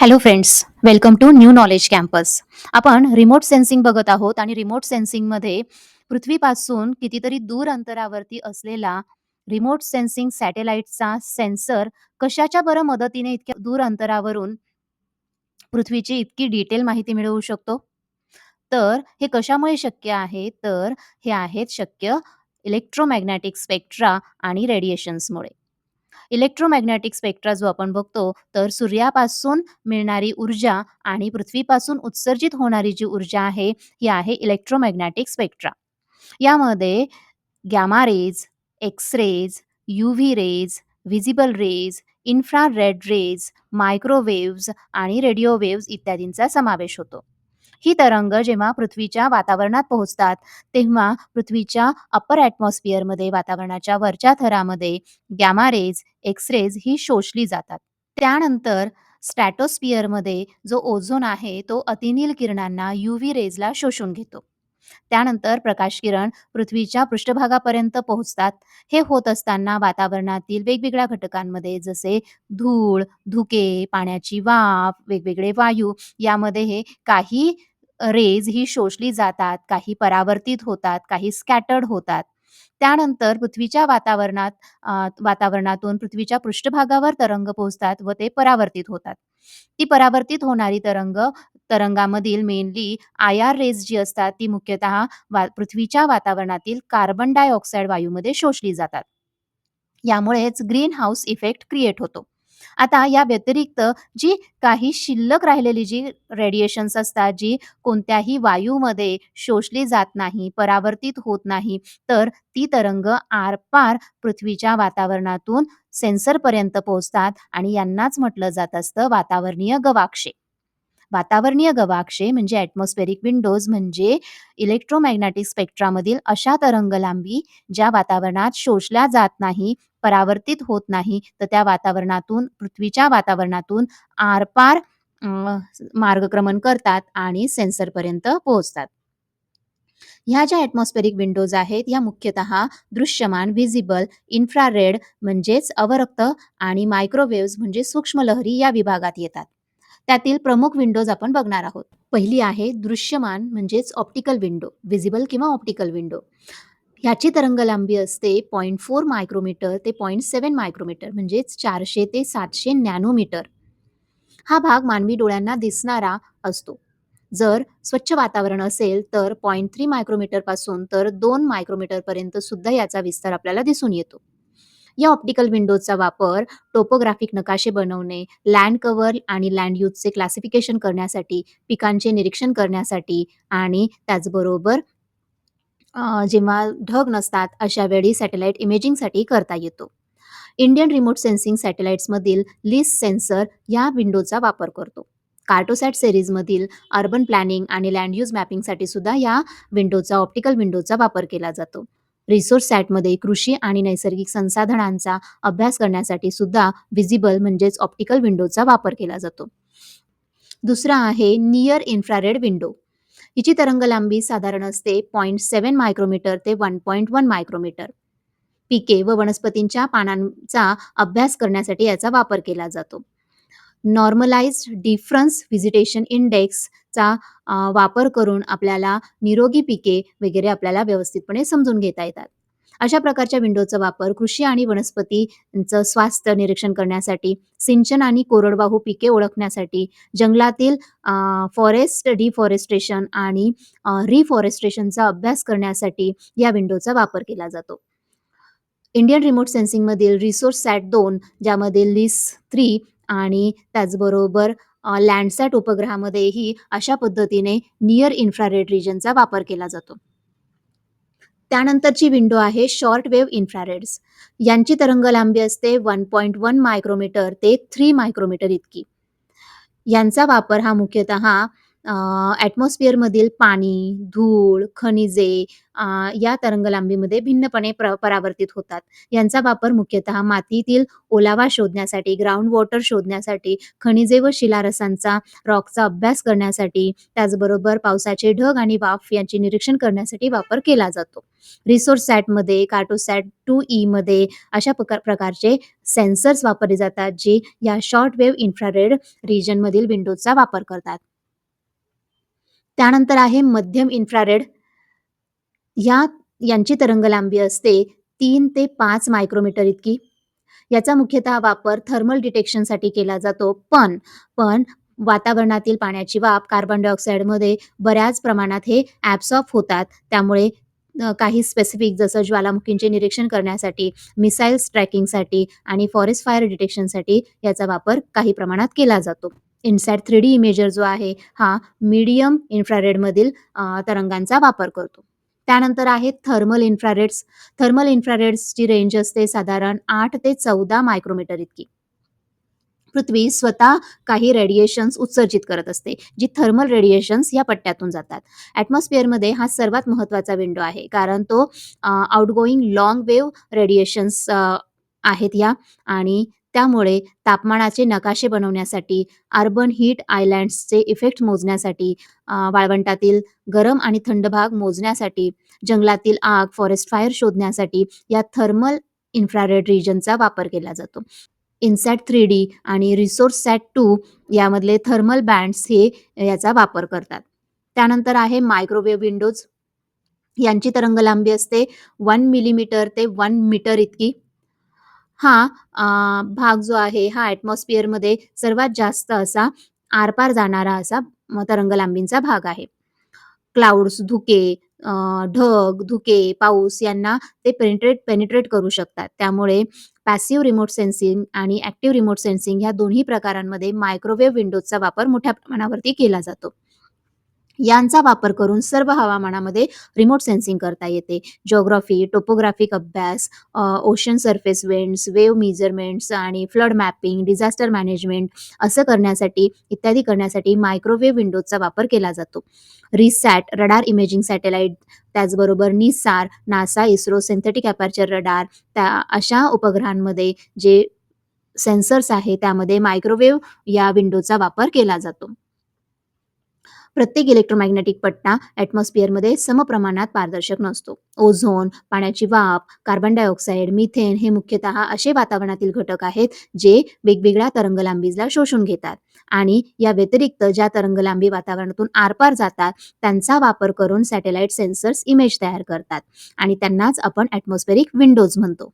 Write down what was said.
Hello friends welcome to new knowledge campus आपण remote sensing बघत आहोत आणि रिमोट सेन्सिंगमध्ये पृथ्वीपासून कितीतरी दूर अंतरावरती असलेला रिमोट सेन्सिंग सॅटेलाइटचा सेन्सर कशाच्या बरं मदतीने इतक्या दूर अंतरावरून पृथ्वीची इतकी डिटेल माहिती मिळवू शकतो? तर हे कशामुळे शक्य आहे? तर हे आहेत शक्य इलेक्ट्रोमॅग्नेटिक स्पेक्ट्रा आणि रेडिएशन्समुळे इलेक्ट्रोमॅग्नेटिक स्पेक्ट्रा जो आपण बघतो तर सूर्यापासून मिळणारी ऊर्जा आणि पृथ्वीपासून उत्सर्जित होणारी जी ऊर्जा आहे ही आहे इलेक्ट्रोमॅग्नेटिक स्पेक्ट्रा. यामध्ये gamma rays X rays U V rays visible rays infrared rays microwaves आणि रेडिओ वेव्ज इत्यादींचा समावेश होतो. ही तरंग जेव्हा पृथ्वीच्या वातावरणात पोहोचतात तेव्हा पृथ्वीच्या अप्पर ॲटमॉस्फिअरमध्ये वातावरणाच्या वरच्या थरामध्ये गॅमा रेज एक्स रेज ही शोषली जातात. त्यानंतर स्ट्रॅटोस्फिअरमध्ये जो ओझोन आहे तो अतिनील किरणांना युव्ही रेजला शोषून घेतो. त्यानंतर प्रकाश किरण पृथ्वीच्या पृष्ठभागापर्यंत पोहोचतात. हे होत असताना वातावरणातील वेगवेगळ्या घटकांमध्ये जसे धूळ धुके पाण्याची वाफ वेगवेगळे वायू यामध्ये हे काही रेज ही शोषली जातात काही परावर्तित होतात काही स्कॅटर्ड होतात. त्यानंतर पृथ्वीच्या वातावरणात वातावरणातून पृथ्वीच्या पृष्ठभागावर तरंग पोहोचतात व ते परावर्तित होतात. ती परावर्तित होणारी तरंग तरंगामधील मेनली आय आर रेज जी असतात ती मुख्यतः वा पृथ्वीच्या वातावरणातील कार्बन डायऑक्साईड वायूमध्ये शोषली जातात. यामुळेच ग्रीन हाऊस इफेक्ट क्रिएट होतो. आता या व्यतिरिक्त जी काही शिल्लक राहिलेली जी रेडिएशन्स असतात जी कोणत्याही वायूमध्ये शोषली जात नाही परावर्तित होत नाही तर ती तरंग आरपार पृथ्वीच्या वातावरणातून सेन्सरपर्यंत पोहोचतात आणि यांनाच म्हटलं जात असतं वातावरणीय गवाक्षे. वातावरणीय गवाक्षे म्हणजे ॲटमॉस्फेरिक विंडोज म्हणजे इलेक्ट्रोमॅग्नेटिक स्पेक्ट्रामधील अशा तरंगलांबी ज्या वातावरणात शोषल्या जात नाही परावर्तित होत नाही तर त्या वातावरणातून पृथ्वीच्या वातावरणातून आरपार मार्गक्रमण करतात आणि सेन्सरपर्यंत पोहोचतात. ह्या ज्या ॲटमॉस्फेरिक विंडोज आहेत ह्या मुख्यतः दृश्यमान व्हिजिबल इन्फ्रारेड म्हणजेच अवरक्त आणि मायक्रोवेव्ज म्हणजे सूक्ष्मलहरी या विभागात येतात. त्यातील प्रमुख विंडोज आपण बघणार आहोत. पहिली आहे दृश्यमान म्हणजेच ऑप्टिकल विंडो व्हिजिबल किंवा ऑप्टिकल विंडो ह्याची तरंगलांबी असते पॉईंट फोर मायक्रोमीटर ते पॉईंट सेवन मायक्रोमीटर म्हणजेच चारशे ते सातशे नॅनोमीटर. हा भाग मानवी डोळ्यांना दिसणारा असतो. जर स्वच्छ वातावरण असेल तर पॉईंट थ्री मायक्रोमीटरपासून तर दोन मायक्रोमीटरपर्यंत सुद्धा याचा विस्तार आपल्याला दिसून येतो. या ऑप्टिकल विंडोजचा वापर टोपोग्राफिक नकाशे बनवणे लँड कव्हर आणि लँड यूजचे क्लासिफिकेशन करण्यासाठी पिकांचे निरीक्षण करण्यासाठी आणि त्याचबरोबर अ, जेव्हा ढग नसतात अशा वेळी सॅटेलाइट इमेजिंगसाठी करता येतो. इंडियन रिमोट सेन्सिंग सॅटेलाइट्समधील लिस सेन्सर या विंडोचा वापर करतो. कार्टोसॅट सिरीजमधील अर्बन प्लॅनिंग आणि लँड यूज मॅपिंगसाठी सुद्धा या विंडोचा ऑप्टिकल विंडोचा वापर केला जातो. रिसोर्स सॅटमध्ये कृषी आणि नैसर्गिक संसाधनांचा अभ्यास करण्यासाठी सुद्धा व्हिजिबल म्हणजेच ऑप्टिकल विंडोचा वापर केला जातो. दुसरा आहे नियर इन्फ्रारेड विंडो. हिची तरंगलांबी साधारण असते पॉईंट सेवन मायक्रोमीटर ते वन पॉईंट वन मायक्रोमीटर पिके व वनस्पतींच्या पानांचा अभ्यास करण्यासाठी याचा वापर केला जातो. नॉर्मलाइज डिफरन्स व्हिजिटेशन इंडेक्सचा वापर करून आपल्याला निरोगी पिके वगैरे आपल्याला व्यवस्थितपणे समजून घेता येतात. अशा प्रकारच्या विंडोचा वापर कृषी आणि वनस्पतींचं स्वास्थ्य निरीक्षण करण्यासाठी सिंचन आणि कोरडवाहू पिके ओळखण्यासाठी जंगलातील फॉरेस्ट डिफॉरेस्ट्रेशन आणि रिफॉरेस्ट्रेशनचा अभ्यास करण्यासाठी या विंडोचा वापर केला जातो. इंडियन रिमोट सेन्सिंगमधील रिसोर्स सॅट दोन ज्यामध्ये लिस थ्री आणि त्याचबरोबर लँडसॅट उपग्रहामध्येही अशा पद्धतीने नियर इन्फ्रारेड रिजनचा वापर केला जातो. त्यानंतरची विंडो आहे शॉर्ट वेव्ह इन्फ्रारेड्स. यांची तरंगलांबी असते वन पॉईंट वन मायक्रोमीटर ते थ्री मायक्रोमीटर इतकी. यांचा वापर हा मुख्यतः अ, ॲटमॉस्फिअरमधील पाणी, धूळ, खनिजे अ, या तरंगलांबीमध्ये भिन्नपणे प्र परावर्तित होतात. यांचा वापर मुख्यतः मातीतील ओलावा शोधण्यासाठी, ग्राउंड वॉटर शोधण्यासाठी, खनिजे व शिलारसांचा, रॉकचा अभ्यास करण्यासाठी, त्याचबरोबर पावसाचे ढग आणि वाफ यांचे निरीक्षण करण्यासाठी वापर केला जातो. रिसोर्ससॅटमध्ये, कार्टोसॅट 2ई मध्ये अशा प्रकार प्रकारचे सेन्सर्स वापरले जातात, जे या शॉर्ट वेव्ह इन्फ्रारेड रिजनमधील विंडोजचा वापर करतात. त्यानंतर आहे मध्यम इन्फ्रारेड. या यांची तरंगलांबी असते तीन ते पाच मायक्रोमीटर इतकी. याचा मुख्यतः वापर थर्मल डिटेक्शनसाठी केला जातो. पण पण वातावरणातील पाण्याची वाफ कार्बन डायऑक्साईडमध्ये बऱ्याच प्रमाणात हे ॲब्सॉर्ब होतात. त्यामुळे काही स्पेसिफिक जसं ज्वालामुखींचे निरीक्षण करण्यासाठी, मिसाईल्स ट्रॅकिंगसाठी आणि फॉरेस्ट फायर डिटेक्शनसाठी याचा वापर काही प्रमाणात केला जातो. इनसॅट 3डी इमेजर जो आहे, हा मीडियम इन्फ्रारेडमधील तरंगांचा वापर करतो. त्यानंतर आहे थर्मल इन्फ्रारेड्स. थर्मल इन्फ्रारेड्सची रेंज असते साधारण आठ ते 14 मायक्रोमीटर इतकी. पृथ्वी स्वतः काही रेडिएशन्स उत्सर्जित करत असते, जी थर्मल रेडिएशन्स या पट्ट्यातून जातात. ॲटमॉस्फिअरमध्ये हा सर्वात महत्त्वाचा विंडो आहे, कारण तो आउटगोईंग आउटगोइंग वेव्ह रेडिएशन्स आहेत या आणि त्यामुळे तापमानाचे नकाशे बनवण्यासाठी, अर्बन हीट आयलँड्सचे इफेक्ट मोजण्यासाठी, वाळवंटातील गरम आणि थंड भाग मोजण्यासाठी, जंगलातील आग, फॉरेस्ट फायर शोधण्यासाठी या थर्मल इन्फ्रारेड रिजनचा वापर केला जातो. इनसॅट 3डी आणि रिसोर्स सॅट टू यामधले थर्मल बँड्स हे याचा वापर करतात. त्यानंतर आहे मायक्रोवेव्ह विंडोज. यांची तरंगलांबी असते वन मिलीमीटर ते वन मीटर इतकी. हा अ, भाग जो आहे, हा ॲटमॉस्फिअरमध्ये सर्वात जास्त असा आरपार जाणारा असा म तरंगलांबींचा भाग आहे. क्लाउड्स, धुके, अ, ढग, धुके, पाऊस यांना ते पेनिट्रेट पेनिट्रेट करू शकतात. त्यामुळे पॅसिव्ह रिमोट सेन्सिंग आणि ॲक्टिव्ह रिमोट सेन्सिंग या दोन्ही प्रकारांमध्ये मायक्रोवेव्ह विंडोजचा वापर मोठ्या प्रमाणावरती केला जातो. यांचा वापर करून सर्व हवामानामध्ये रिमोट सेन्सिंग करता येते. जिओग्राफी, टोपोग्राफिक अभ्यास, ocean surface winds wave measurements आणि फ्लड मॅपिंग, डिझास्टर मॅनेजमेंट असं करण्यासाठी इत्यादी करण्यासाठी मायक्रोवेव्ह विंडोजचा वापर केला जातो. रिसॅट, रडार इमेजिंग सॅटेलाइट, त्याचबरोबर NISAR, NASA, ISRO, synthetic aperture radar त्या अशा उपग्रहांमध्ये जे सेन्सर्स आहे, त्यामध्ये मायक्रोवेव्ह या विंडोचा वापर केला जातो. प्रत्येक इलेक्ट्रोमॅग्नेटिक पट्टा ॲटमॉस्फिअरमध्ये समप्रमाणात पारदर्शक नसतो. ओझोन, पाण्याची वाफ, कार्बन डायऑक्साईड, मिथेन हे मुख्यतः असे वातावरणातील घटक आहेत, जे वेगवेगळ्या तरंगलांबीला शोषून घेतात आणि या व्यतिरिक्त ज्या तरंगलांबी वातावरणातून आरपार जातात, त्यांचा वापर करून सॅटेलाइट सेन्सर्स इमेज तयार करतात आणि त्यांनाच आपण ॲटमॉस्फेरिक विंडोज म्हणतो.